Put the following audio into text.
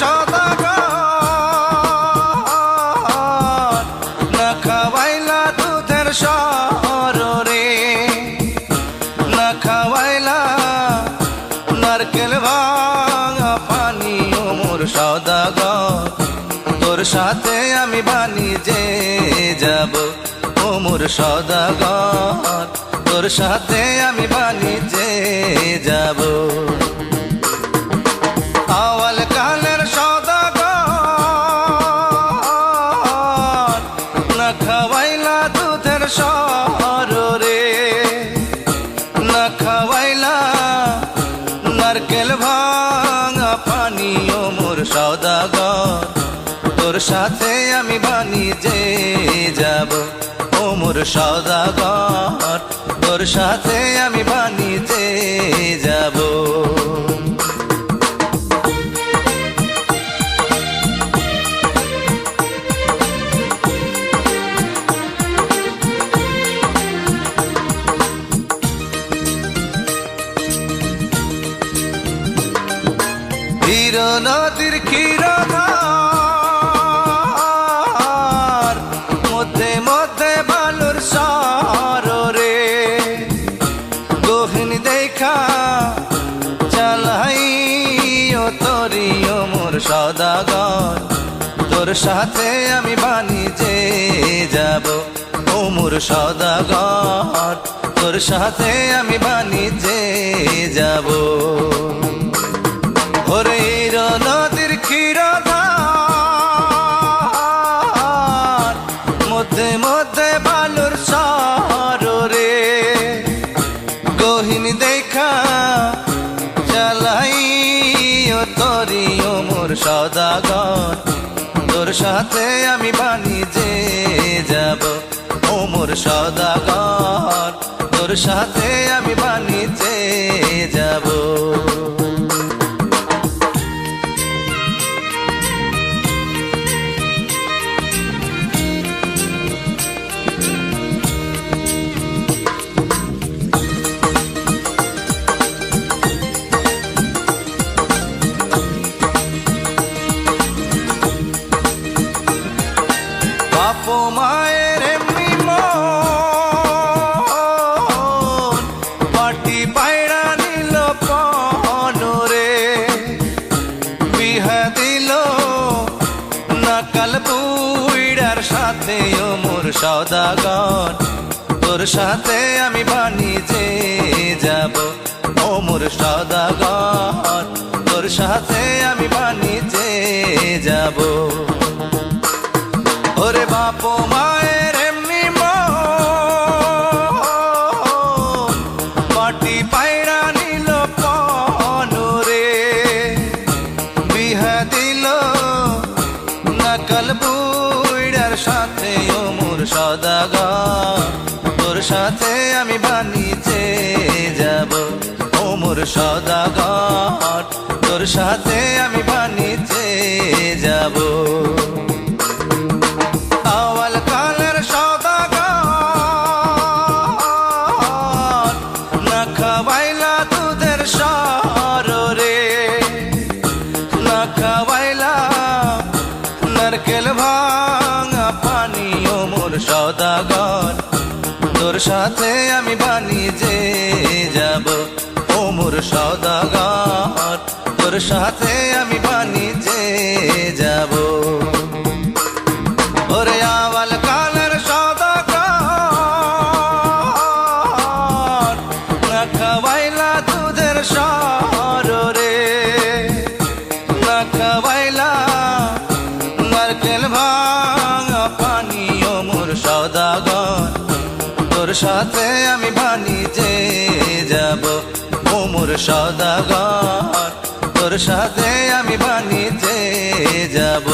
সদাগর। নারকেল ভাঙা পানি তোর সাথে আমি বাণিজ্যে যাব ও সদাগর। তোর সাথে আমি বাণিজ্যে যাব। তোর সাথে আমি বাণিজ্যে যাব। ও মোর সদাগর, তোর সাথে আমি বাণিজ্যে যাব। নদীর ক্ষীরধার গহিন চল চালাই ও তোরি ও মোর সদাগর। তোর সাথে আমি বাণিজ্যে যাব ও মোর সদাগর। তোর সাথে আমি বাণিজ্যে যাব সদাগর তোর সাথে আমি বাণিজ্যে যাব। ও মোর সদাগর তোর সাথে আমি বাণিজ্যে যাব। সদাগর। তোর সাথে আমি বাণিজ্যে যাব। ও মোর সদাগর। তোর সাথে আমি বাণিজ্যে যাব। ওরে বাপ মায়ের আমি বাণিজ্যে যাব। ও মোর সদাগর, তোর সাথে আমি বাণিজ্যে যাব। আওয়াল কালের সদাগর, না খাওয়াইলা খাওয়াইলা নারকেল ভাঙা পানি তোর সাথে আমি বাণিজ্যে যাব। ও মোর সদাগর, তোর সাথে আমি বাণিজ্যে যাব। ওরে সদাগর, না খাওয়াইলা সাথে আমি বাণিজ্যে যাব। ও মোর সদাগর তোর সাথে আমি বাণিজ্যে যাব।